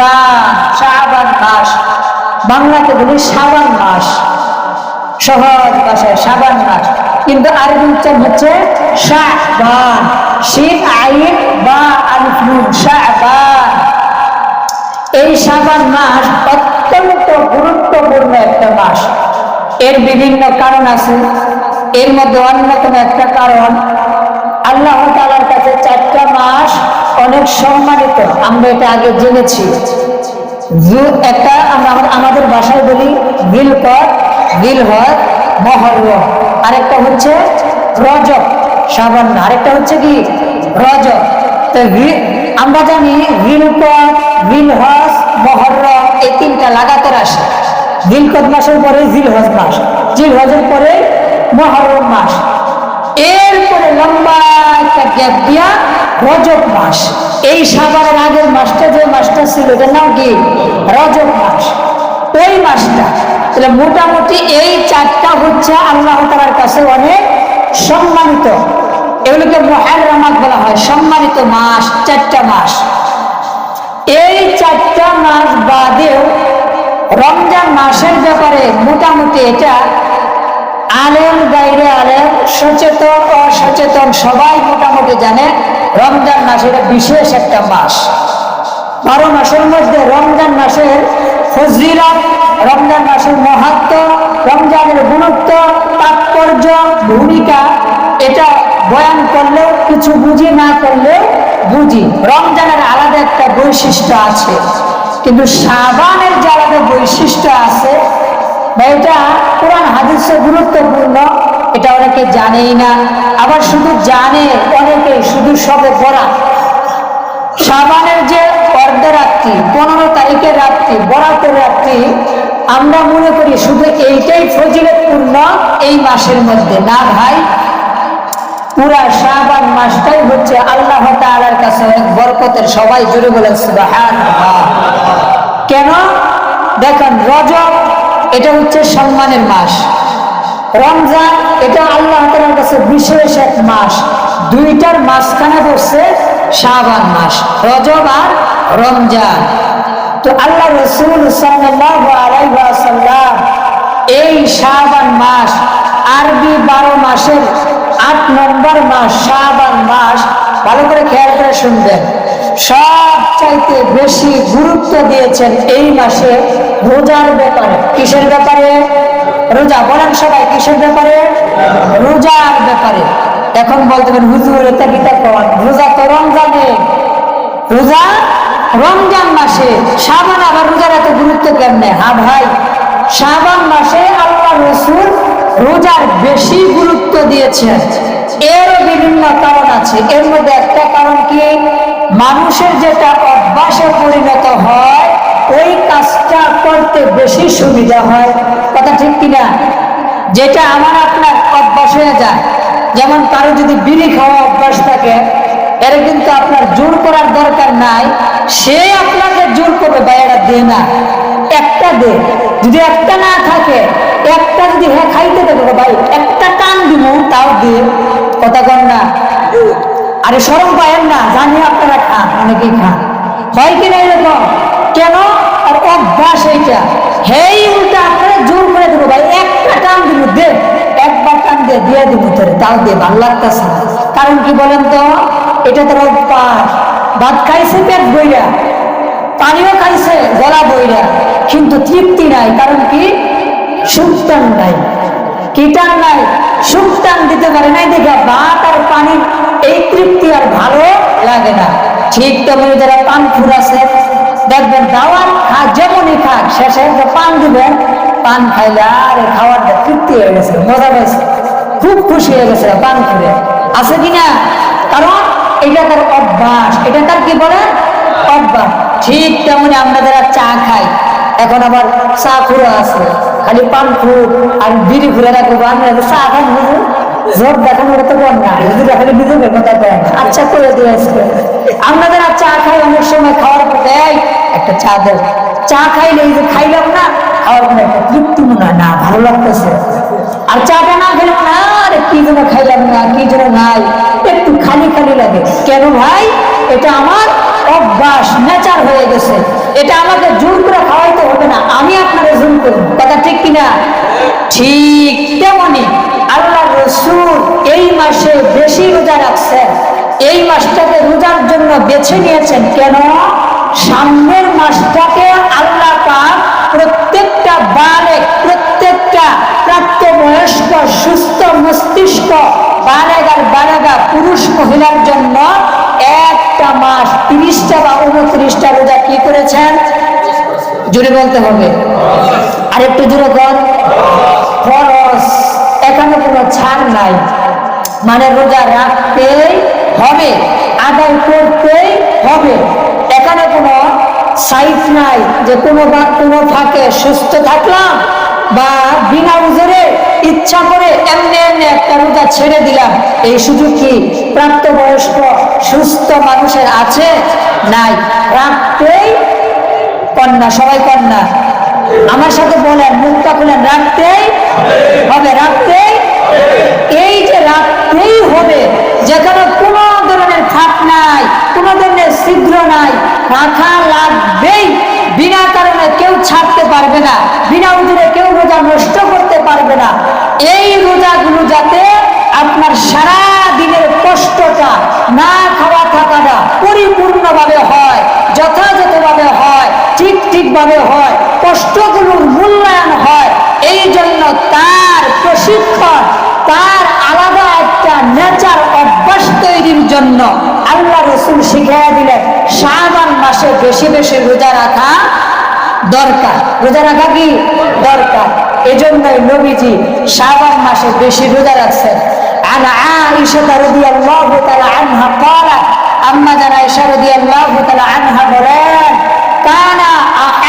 বা শাহবান মাস। বাংলাতে বলি শ্রাবণ মাস। সহজ ভাষায় শ্রাবণ মাস। কিন্তু আরবি উচ্চারণ হচ্ছে শাহবান শিব আইন বা আলিফ শাহবান এই শ্রাবণ মাস অত্যন্ত গুরুত্বপূর্ণ একটা মাস। এর বিভিন্ন কারণ আছে। এর মধ্যে অন্যতম একটা কারণ, আল্লাহ তালার কাছে চারটা মাস অনেক সম্মানিত। আমরা এটা আগে জেনেছি। একটা আমরা আমা- আমাদের ভাষায় বলি বিলকট বিলহদ মহরম। আরেকটা হচ্ছে রজব, সাবান। আরেকটা হচ্ছে কি? রজব। তো আমরা জানি বিলকট বিলহজ মহরম, এই তিনটা লাগাতার আসে। জিলকদ মাসের পরে জিলহজ মাস, জিলহজের পরে মহরম মাস। এরপরে লম্বা একটা গ্যাপ দিয়া রজব মাস। এই সাবানের আগের মাসটা যে মাসটা ছিল, এটার নাম কি? রজব মাস। ওই মাসটা, তাহলে মোটামুটি এই চারটা হচ্ছে আল্লাহ তালার কাছে অনেক সম্মানিত। এগুলোকে মহারামাত বলা হয়, সম্মানিত মাস, চারটা মাস। এই চারটা মাস বাদেও রমজান মাসের ব্যাপারে মোটামুটি এটা আলেম বাইরে আলেম, সচেতন, অসচেতন, সবাই মোটামুটি জানে রমজান মাসের বিশেষ একটা মাস। বারো মাসের মধ্যে রমজান মাসের ফজিলত, রমজান মাসের মহাত্ম, রমজানের গুরুত্ব তাৎপর্য, ভূমিকা, এটা বয়ান করলেও, কিছু বুঝি না করলেও বুঝি। রমজানের আলাদা একটা বৈশিষ্ট্য আছে। কিন্তু সাবানের যে আলাদা বৈশিষ্ট্য আছে এটা কোরআন হাদিসে গুরুত্বপূর্ণ, এটা অনেকে জানেই না, আবার শুধু জানে, অনেকে শুধু সবে পড়া। সাবানের যে অর্ধরাত্রি পনেরো তারিখের রাত্রি, বরাতের রাত্রি, আমরা মনে করি শুধু এইটাই ফজিলতপূর্ণ এই মাসের মধ্যে। না ভাই, পুরা শাবান মাসটাই হচ্ছে আল্লাহ তাআলার কাছে অনেক বরকতের সবাই জুড়ে বলেন সুবহানাল্লাহ। কেন? দেখেন রজব এটা হচ্ছে সম্মানের মাস। রমজান, এটা আল্লাহ তাআলার কাছে বিশেষ এক মাস। দুইটার মাঝখানে বসছে শাবান মাস, রজব আর রমজান। তো আল্লাহ রসুল এই শাবান মাস আরবি বারো মাসের আট নম্বর মাস, শাবান মাস। ভালো করে খেয়াল করে শুনবেন। সব চাইতে বেশি গুরুত্ব দিয়েছেন এই মাসে রোজার ব্যাপারে। কিসের ব্যাপারে? রোজা, বলেন সবাই, কিসের ব্যাপারে? রোজার ব্যাপারে। এখন বলতে পারেন হুজুর এটা কিতা কন রোজা তো রমজানে। রোজা রমজান মাসে সাবান আবার রোজার এত গুরুত্ব কেমনে? হ্যাঁ ভাই সাবান মাসে আল্লাহ রসুল রোজার বেশি গুরুত্ব দিয়েছেন। এর বিভিন্ন কারণ আছে। এর মধ্যে একটা কারণ কি? মানুষের যেটা অভ্যাসে পরিণত হয়, ওই কাজটা করতে বেশি সুবিধা হয়। কথা ঠিক কিনা? যেটা আমার আপনার অভ্যাস হয়ে যায়, যেমন কারও যদি বিড়ি খাওয়া অভ্যাস থাকে, এর কিন্তু আপনার জোর করার দরকার নাই, সে আপনাকে জোর করবে বা এটা দে না। একটা দে। যদি একটা না থাকে, একটা যদি হ্যাঁ খাইতে দেবো, ভাই, একটা টান দিব তাও দিয়ে কথা কন না। আরে সরম পায়েন না, জানি আপনারা খান, অনেকেই খান। হয় কি কিনা এরকম? কেন? আর অভ্যাস এইটা। হেই উল্টা, আপনারা জোর করে দেবো ভাই, একটা টান দিব, দে। একবার টান দিয়ে দিয়ে দিব তোরে তাও দিয়ে ভালো লাগতেছে না। কারণ কি বলেন তো? এটা তোর অভ্যাস। ভাত খাইছে, পেট বইরা পানিও খাইছে, গলা বইরা কিন্তু তৃপ্তি নাই, কারণ কি? সুক্তান নাই। কীটান নাই? সুক্তান দিতে পারে নাই দেখে, ভাত আর পানি এই তৃপ্তি আর ভালো লাগে না। ঠিক তেমনি যারা পান ফুর আছে দেখবেন দাওয়াত খা, যেমনই খাক, শেষে পান দিবেন, পান খাইলে আর খাবারটা তৃপ্তি হয়ে গেছে, মজা পাইছে খুব খুশি হয়ে গেছে পান করে আছে কিনা কারণ এটা তার অভ্যাস। এটা তার কি বলে? অভ্যাস। ঠিক তেমনি আমরা যারা চা খাই, এখন আবার চা খুঁড়ো আছে, খালি পান ফুট আর বিড়ি ঘুরে রাখব আমরা চা খান জোর দেখানোর তো বল না। হুজুর খালি নিজেদের কথা আচ্ছা করে দিয়েছে আমরা যারা চা খাই অনেক সময় খাওয়ার পর দেয় একটা চা দেয় চা খাইলে এই যে খাইলাম না খাওয়ার একটা তৃপ্তি মনে না ভালো লাগতেছে। আর চাটা না খেলে হয়, আরে কি যেন খাইলাম না কি যেন নাই। একটু খালি খালি লাগে। কেন ভাই? এটা আমার অভ্যাস নেচার হয়ে গেছে। এটা আমাকে জোর করে খাওয়াইতে হবে না। আমি আপনাকে জোর করব কথা ঠিক কিনা? ঠিক তেমনি আল্লাহ রসুল এই মাসে বেশি রোজা রাখছেন। এই মাসটাকে রোজার জন্য বেছে নিয়েছেন কেন? সামনের মাসটাকে আল্লাহ পাক প্রত্যেকটা বালেক, প্রত্যেকটা প্রাপ্তবয়স্ক, সুস্থ মস্তিষ্ক বালেগার বালেগা পুরুষ মহিলার জন্য একটা মাস, তিরিশটা বা উনত্রিশটা রোজা কি করেছেন? জুড়ে বলতে হবে। আর একটু জুড়ে কর কোনো ছাড় নাই। মানে রোজা রাখতেই হবে, আদায় করতেই হবে। এখানে কোনো সাইট নাই যে কোনো বা কোনো ফাঁকে সুস্থ থাকলাম বা বিনা উজরে ইচ্ছা করে এমনি এমনি একটা রোজা ছেড়ে দিলাম। এই সুযোগ কি প্রাপ্তবয়স্ক সুস্থ মানুষের আছে? নাই। রাখতেই কন্যা, সবাই কন্যা। আমার সাথে বলেন, মুখটা খুলেন, রাখতেই হবে, রাখতেই এই যে রাখতেই হবে, যেখানে কোনো ধরনের ফাঁক নাই, কোনো ধরনের ছিদ্র নাই রাখা লাগবেই, বিনা কারণে কেউ ছাড়তে পারবে না, বিনা উজুরে কেউ রোজা নষ্ট করতে পারবে না। এই রোজাগুলো যাতে আপনার সারা দিনের কষ্টটা না খাওয়া থাকাটা পরিপূর্ণভাবে হয়, যথাযথভাবে হয়, ঠিক ঠিকভাবে হয়, কষ্টগুলোর মূল্যায়ন হয়, এই জন্য তার প্রশিক্ষণ তার আলাদা একটা নেচার অভ্যাস তৈরির জন্য আল্লাহ রসুল শিখিয়ে দিলেন শাহবান মাসে বেশি বেশি রোজা রাখা দরকার রোজা রাখা কি দরকার এজন্যই নবীজি শাবান মাসে বেশি রোজা রাখছেন عن عائشة رضي الله تعالى عنها قالت أما جنا عائشة رضي الله تعالى عنها বলেন كان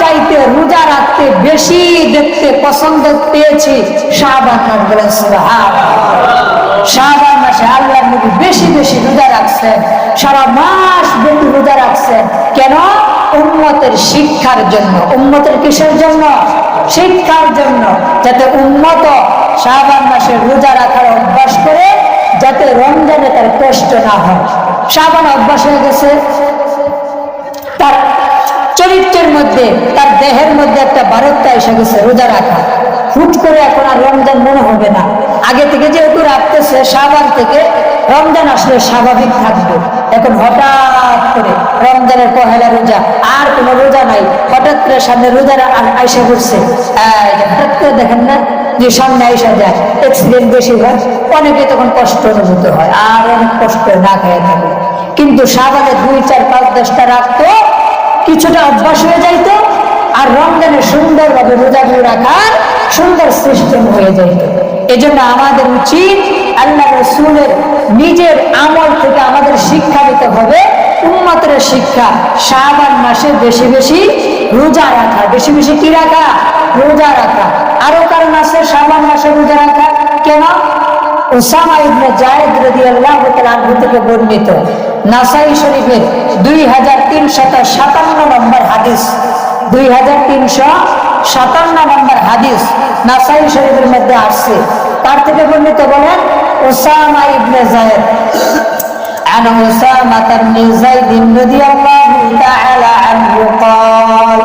চাইতে, রোজা রাখতে, বেশি দেখতে পছন্দ পেয়েছি মাস বেশি বেশি রোজা সারা মাস রোজা কেন? শিক্ষার জন্য। কিসের জন্য? শিক্ষার জন্য। যাতে মাসে রোজা রাখার অভ্যাস করে, যাতে রমজানে তার কষ্ট না হয়। শাহবান অভ্যাস হয়ে গেছে। তার চরিত্রের মধ্যে, তার দেহের মধ্যে একটা বারত্তা এসে গেছে, রোজা রাখা। হুট করে এখন আর রমজান মনে হবে না। আগে থেকে যেহেতু রাখতেছে শাহবান থেকে রমজান আসলে স্বাভাবিক থাকবে। এখন হঠাৎ করে রমজানের পহেলা রোজা, আর কোনো রোজা নাই। হঠাৎ করে সামনে রোজার আইসা করছে হঠাৎ করে দেখেন না, যে সামনে আইসা যায়। অ্যাক্সিডেন্ট বেশি হয়, অনেকে তখন কষ্ট অনুভূত হয়, আর অনেক কষ্ট না খেয়ে থাকে। কিন্তু সাবানে দুই, চার, পাঁচ, দশটা রাখতো কিছুটা অভ্যাস হয়ে যাইতো আর রমজানে সুন্দরভাবে রোজাগুলো রাখার সুন্দর সিস্টেম হয়ে যাইত। এজন্য আমাদের উচিত আল্লাহ রসুলের নিজের আমল থেকে আমাদের শিক্ষা নিতে হবে। উন্মতের শিক্ষা শাহবান মাসে বেশি বেশি রোজা রাখা। বেশি বেশি কি রাখা? রোজা রাখা। আরও কারণ আছে শাহবান মাসে রোজা রাখা। কেন? উসামা ইবনে জায়েদ রাদিয়াল্লাহু তাআলা আনহু থেকে বর্ণিত নাসাই শরীফের দুই হাজার তিনশত সাতান্ন নম্বর হাদিস দুই হাজার তিনশো সাতান্ন নম্বর হাদিস নাসাই শরীফের মধ্যে আসছে তার থেকে বর্ণিত বলেন ওসামা ইবনে জায়েদ عن أسامة بن زيد رضي الله تعالى عنه قال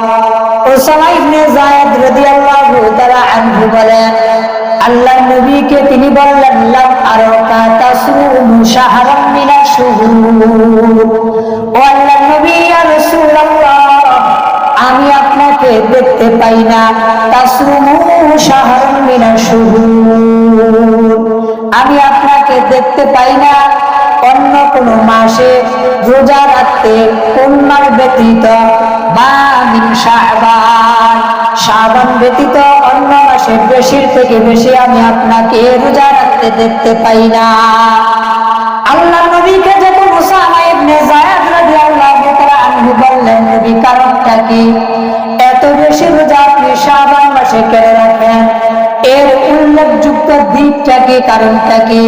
ওসামা ইবনে জায়েদ রাদিয়াল্লাহু তাআলা আনহু বলেন আল্লাহ নবীকে তিনি বললেন লাম আরাকা তাসুমু শাহরাম মিনাশ শুহুর। ও আল্লাহ নবী, ইয়া রাসূলুল্লাহ, আমি আপনাকে দেখতে পাই না। তাসুমু শাহরাম মিনাশ শুহুর। আমি আপনাকে দেখতে পাই না। অন্য কোন মাসে রোজা রাখতে কন্যার ব্যতীত খুশির থেকে বেশি আমি আপনাকে রোজা রাখতে দেখতে পাই না। আল্লাহ নবীকে যখন উসামা ইবনে যায়েদ রাদিয়াল্লাহু তাআলা আনহু বললেন, নবী, কারণটা কি? এত বেশি রোজা আপনি শাবান মাসে কেন রাখেন। এর উল্লেখযুক্ত দিকটা কি, কারণটা কি?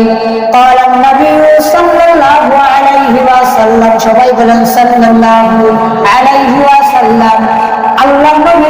নবী সাল্লাল্লাহু আলাইহি ওয়াসাল্লাম, সবাই বলেন, সাল্লাল্লাহু আলাইহি ওয়াসাল্লাম। আল্লাহ নবী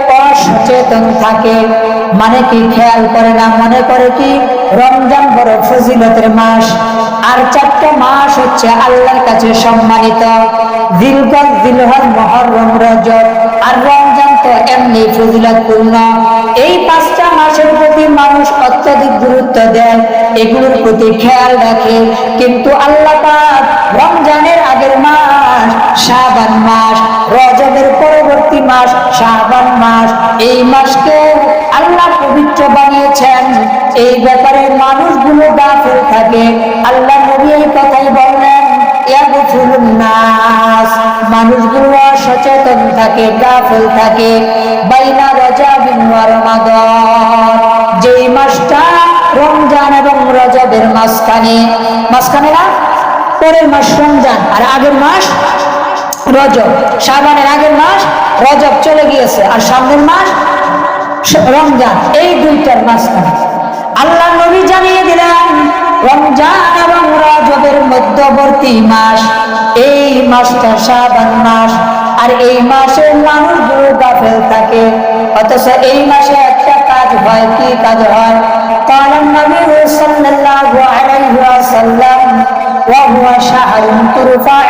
অসচেতন থাকে। মানে কি খেয়াল করে না, মনে করে কি? রমজান বড় ফজিলতের মাস। আর চারটা মাস হচ্ছে আল্লাহর কাছে সম্মানিত। দিলগজ দিলহর মহরম রজব। আর রমজান তো এমনি ফজিলতপূর্ণ। এই পাঁচটা মাসের প্রতি মানুষ অত্যাধিক গুরুত্ব দেয়, এগুলোর প্রতি খেয়াল রাখে। কিন্তু আল্লাহ রমজানের আগের মাস, শাবান মাস, রজবের পরবর্তী মাস, শাবান মাস, এই মাসকে আল্লাহ পবিত্র বানিয়েছেন। এই ব্যাপারে মানুষগুলো গাফিল থাকে। আল্লাহ নবী এই কথাই বললেন মানুষগুলো সচেতন থাকে, গাফিল থাকে। বাইনা রজাবিন যেই মাসটা রমজান এবং মাঝখানে মাঝখানে না? পরের মাস রমজান, আর আগের মাস রজব। শাবানের আগের মাস রজব চলে গিয়েছে, আর সামনের মাস রমজান, এই দুইটার মাঝখানে। আল্লাহ নবী জানিয়ে দিলেন, রমজান এবং রজবের মধ্যবর্তী মাস, এই মাসটা শাবান মাস, আর এই মাসে মানুষগুলো গাফেল থাকে। অথচ এই মাসে একটা কাজ হয় কি কাজ হয় قال النبي صلى الله عليه وسلم وهو شهر ترفع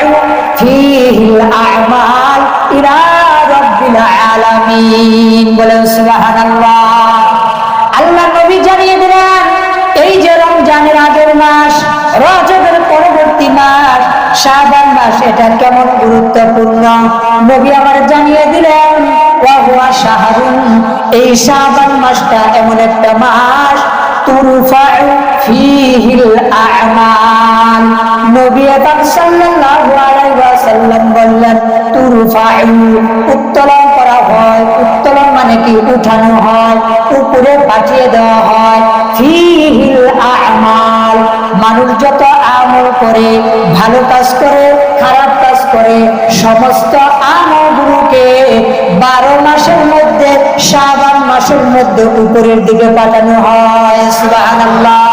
فيه الأعمال إلى رب العالمين বলেন সুবহানাল্লাহ আল্লাহ নবী জানিয়ে দিলেন এই যে রমজানের আগের মাস রজবের পরবর্তী মাস শাবান মাস এটা কেমন গুরুত্বপূর্ণ নবী আমার জানিয়ে দিলেন এই শাবান মাসটা এমন একটা মাস নবী বললেন উত্তোলন করা হয়। উত্তোলন মানে কি? উঠানো হয়, উপরে পাঠিয়ে দেওয়া হয়। ফিহিল আ'মাল। মানুষ যত আমল করে, ভালো কাজ করে, খারাপ কাজ করে, সমস্ত আমলগুলোকে বারো মাসের মধ্যে শাবান মাসের মধ্যে উপরের দিকে পাঠানো হয় সুবহানাল্লাহ।